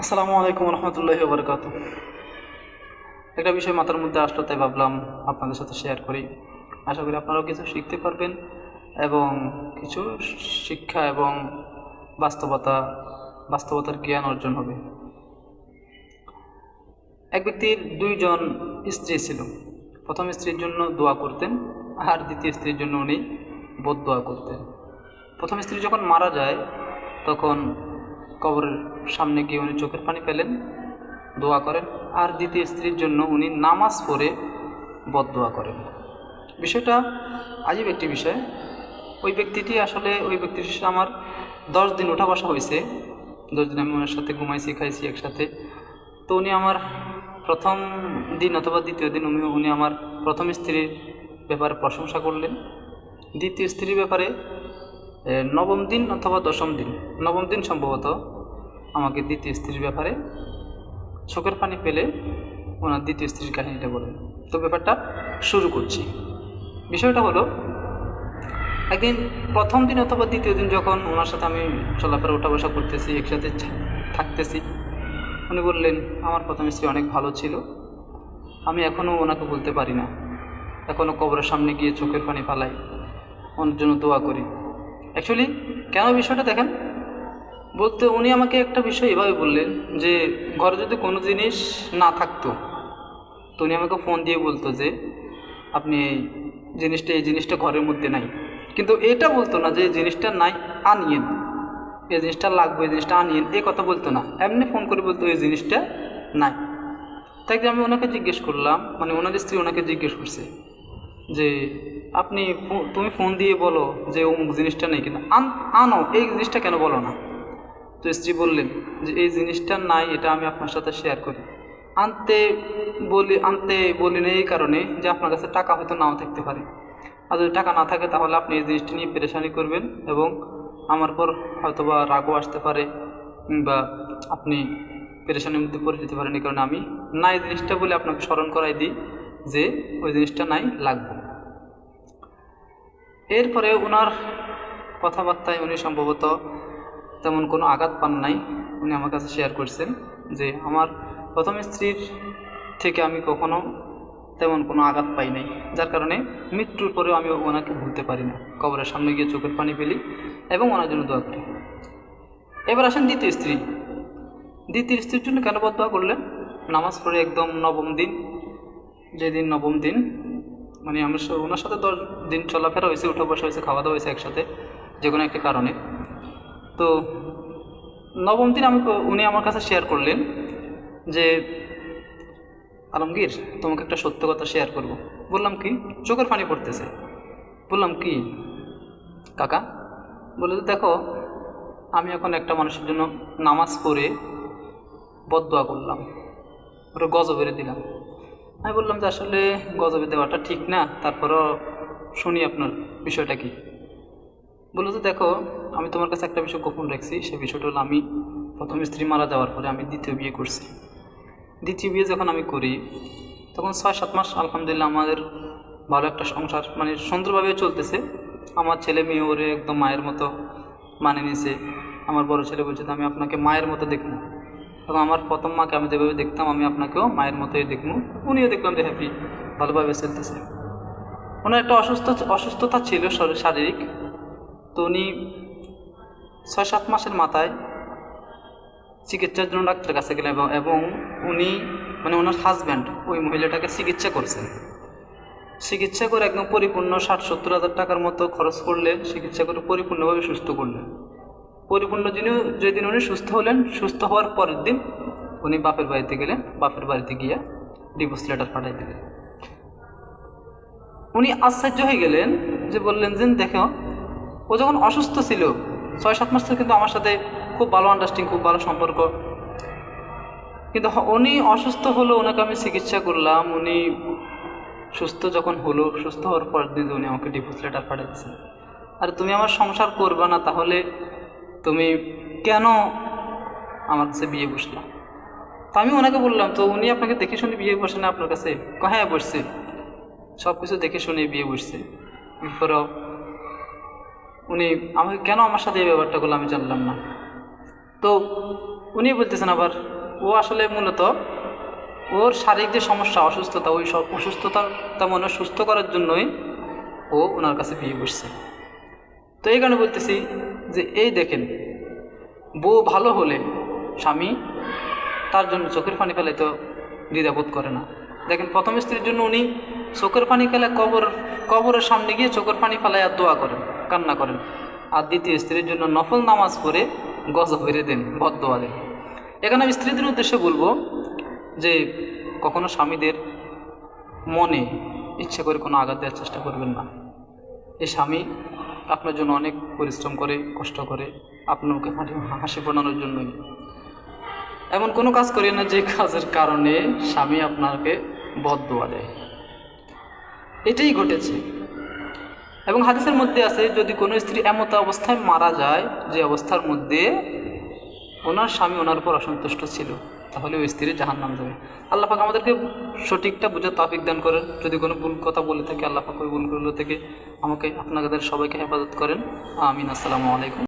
আসসালামু আলাইকুম রহমতুল্লাহি বরকাত একটা বিষয় মাথার মধ্যে আসলো, তাই ভাবলাম আপনাদের সাথে শেয়ার করি। আশা করি আপনারাও কিছু শিখতে পারবেন এবং কিছু শিক্ষা এবং বাস্তবতা, বাস্তবতার জ্ঞান অর্জন হবে। এক ব্যক্তির দুইজন স্ত্রী ছিল। প্রথম স্ত্রীর জন্য দোয়া করতেন, আর দ্বিতীয় স্ত্রীর জন্য উনি বোধ দোয়া করতেন। প্রথম স্ত্রী যখন মারা যায়, তখন কবরের সামনে গিয়ে উনি চোখের পানি পেলেন দোয়া করেন। আর দ্বিতীয় স্ত্রীর জন্য উনি নামাজ পড়ে বদ দোয়া করেন। বিষয়টা আজীব একটি বিষয়। ওই ব্যক্তিটি আসলে, ওই ব্যক্তির সাথে আমার দশ দিন ওঠা বসা হয়েছে। দশ দিন আমি ওনার সাথে ঘুমাইছি, খাইছি একসাথে। তো উনি আমার প্রথম দিন অথবা দ্বিতীয় দিন উনি উনি আমার প্রথম স্ত্রীর ব্যাপারে প্রশংসা করলেন। দ্বিতীয় স্ত্রীর ব্যাপারে নবম দিন অথবা দশম দিন। নবম দিন সম্ভবত আমাকে দ্বিতীয় স্ত্রীর ব্যাপারে চোখের পানি পেলে ওনার দ্বিতীয় স্ত্রীর কাহিনীটা বলেন তো ব্যাপারটা শুরু করছি। বিষয়টা হলো, একদিন প্রথম দিন অথবা দ্বিতীয় দিন যখন ওনার সাথে আমি চলাফেরা ওঠা বসা করতেছি, একসাথে থাকতেছি, উনি বললেন, আমার প্রথম স্ত্রী অনেক ভালো ছিল। আমি এখনও ওনাকে বলতে পারি না। এখনও কবরের সামনে গিয়ে চোখের পানি ফালাই। ওনার জন্য দোয়া করি। অ্যাকচুয়ালি কেন বিষয়টা দেখেন? বলতে উনি আমাকে একটা বিষয় এভাবে বললেন যে, ঘরে যদি কোনো জিনিস না থাকতো, তো উনি আমাকে ফোন দিয়ে বলতো যে, আপনি এই জিনিসটা এই জিনিসটা ঘরের মধ্যে নাই। কিন্তু এটা বলতো না যে, এই জিনিসটা নাই আনিয়েন এই জিনিসটা লাগবে, এই জিনিসটা আনিয়েন এই কথা বলতো না। এমনি ফোন করে বলতো, এই জিনিসটা নাই। তাই আমি ওনাকে জিজ্ঞেস করলাম মানে ওনার স্ত্রী ওনাকে জিজ্ঞেস করছে যে আপনি তুমি ফোন দিয়ে বলো যে অমুক জিনিসটা নেই কিন্তু আন আনো, এই জিনিসটা কেন বলো না? তো স্ত্রী বললেন যে, এই জিনিসটা নাই, এটা আমি আপনার সাথে শেয়ার করি। আনতে বলি আনতে বলি না এই কারণে যে আপনার কাছে টাকা হয়তো নাও থাকতে পারে। আর যদি টাকা না থাকে তাহলে আপনি এই জিনিসটা নিয়ে পেরেশানি করবেন এবং আমার পর হয়তোবা রাগও আসতে পারে বা আপনি পেরেশানির মধ্যে পড়ে যেতে পারেন। এই কারণে আমি না এই জিনিসটা বলে আপনাকে স্মরণ করাই দিই যে ওই জিনিসটা নাই, লাগবে। এরপরে ওনার কথাবার্তায় উনি সম্ভবত তেমন কোনো আঘাত পান নাই। উনি আমার কাছে শেয়ার করছেন যে, আমার প্রথম স্ত্রীর থেকে আমি কখনো তেমন কোনো আঘাত পাই নাই। যার কারণে মৃত্যুর পরেও আমি ওনাকে ভুলতে পারি না। কবরের সামনে গিয়ে চোখের পানি ফেলি এবং ওনার জন্য দোয়া করি। এবার আসেন দ্বিতীয় স্ত্রী। দ্বিতীয় স্ত্রীর জন্য কেন বদয়া করলেন? নামাজ পড়ে একদম নবম দিন। যেদিন নবম দিন মানে আমার ওনার সাথে দশ দিন চলাফেরা হয়েছে, উঠা বসা হয়েছে, খাওয়া দাওয়া হয়েছে একসাথে, যে কোনো একটা কারণে। তো নবম দিন আমি উনি আমার কাছে শেয়ার করলেন যে, আলমগীর, তোমাকে একটা সত্য কথা শেয়ার করব। বললাম, কি? চোখের পানি পড়তেছে। বললাম, কি? কাকা? বলে, দেখো, আমি এখন একটা মানুষের জন্য নামাজ পড়ে বদদোয়া করলাম। ওটা গজবেরে দিলাম। আমি বললাম যে আসলে গজবে দেওয়াটা ঠিক না, তারপরও শুনি আপনার বিষয়টা কি। বলল যে দেখো, আমি তোমার কাছে একটা বিষয় গোপন রাখছি সেই বিষয়টা হলো আমি প্রথম স্ত্রী মারা যাওয়ার পরে আমি দ্বিতীয় বিয়ে করছি। দ্বিতীয় বিয়ে যখন আমি করি, তখন ছয় সাত মাস আলহামদুলিল্লাহ আমাদের ভালো একটা সংসার মানে সুন্দরভাবে চলতেছে। আমার ছেলে মেয়ে ওরে একদম মায়ের মতো মানে নিছে। আমার বড় ছেলে বলছে আমি আপনাকে মায়ের মতো দেখব। এবং আমার প্রথম মাকে আমি যেভাবে দেখতাম, আমি আপনাকেও মায়ের মতোই দেখব। উনিও দেখলাম যে হ্যাপি ভালোভাবে চলতেছে। ওনার একটা অসুস্থ, অসুস্থতা ছিল শরীর- শারীরিক। তো উনি ছয় সাত মাসের মাথায় চিকিৎসার জন্য ডাক্তারের কাছে গেলেন এবং উনি মানে ওনার হাজব্যান্ড ওই মহিলাটাকে চিকিৎসা করছেন। চিকিৎসা করে একদম পরিপূর্ণ ষাট সত্তর হাজার টাকার মতো খরচ করলে চিকিৎসা করে পরিপূর্ণভাবে সুস্থ করলেন। পরিপূর্ণ যিনি যেদিন উনি সুস্থ হলেন, সুস্থ হওয়ার পরের দিন উনি বাপের বাড়িতে গেলেন, বাপের বাড়িতে গিয়ে ডিভোর্স লেটার পাঠাই দিলেন উনি আশ্চর্য হয়ে গেলেন যে বললেন যে দেখো, ও যখন অসুস্থ ছিল, ছয় সাত মাস কিন্তু আমার সাথে খুব ভালো আন্ডারস্ট্যান্ডিং খুব ভালো সম্পর্ক। কিন্তু উনি অসুস্থ হলো, ওনাকে আমি চিকিৎসা করলাম, উনি সুস্থ যখন হলো, সুস্থ হওয়ার পর দিন উনি আমাকে ডিভোর্স লেটার পাঠিয়েছেন আর, তুমি আমার সংসার করবে না, তাহলে তুমি কেন আমার কাছে বিয়ে বসলাম তো আমি ওনাকে বললাম, তো উনি আপনাকে দেখে শুনে বিয়ে বসে না আপনার কাছে? হ্যাঁ বসছে। সব কিছু দেখে শুনে বিয়ে বসছে। এরপরেও উনি আমাকে কেন আমার সাথে এই ব্যাপারটা করল আমি জানলাম না। তো উনি বলতেছেন আবার, ও আসলে মূলত ওর শারীরিক যে সমস্যা, অসুস্থতা, ওই সব অসুস্থতাটা মনে সুস্থ করার জন্যই ও ওনার কাছে বিয়ে বসছে। তো এই কারণে বলতেছি যে, এই দেখেন, বউ ভালো হলে স্বামী তার জন্য চোখের পানি ফেলে তো দ্বিধাবোধ করে না। দেখেন, প্রথম স্ত্রীর জন্য উনি চোখের পানি ফেলে কবর কবরের সামনে গিয়ে চোখের পানি ফেলায় আর দোয়া করেন, কান্না করেন। আর দ্বিতীয় স্ত্রীর জন্য নফল নামাজ পড়ে গজ বেড়ে দেন বদ দোয়া দেন। এখানে আমি স্ত্রীদের উদ্দেশ্যে বলব যে, কখনো স্বামীদের মনে ইচ্ছে করে কোনো আঘাত দেওয়ার চেষ্টা করবেন না। এই স্বামী আপনার জন্য অনেক পরিশ্রম করে, কষ্ট করে আপনার মুখে হাসি ফোটানোর জন্যই। এমন কোনো কাজ করি না যে কাজের কারণে স্বামী আপনাকে বদ দোয়া দেয়। এটাই ঘটেছে। এবং হাদিসের মধ্যে আছে, যদি কোনো স্ত্রী এমত অবস্থায় মারা যায়, যে অবস্থার মধ্যে ওনার স্বামী ওনার উপর অসন্তুষ্ট ছিল, তাহলে ওই স্ত্রী জাহান নাম যাবে। আল্লাহ পাক আমাদেরকে সঠিকটা বুঝে তাফিক দান করেন। যদি কোনো ভুল কথা বলে থাকে, আল্লাহ পাক ওই ভুলগুলো থেকে আমাকে আপনাদের সবাইকে হেফাজত করেন। আমিন আসসালামু আলাইকুম।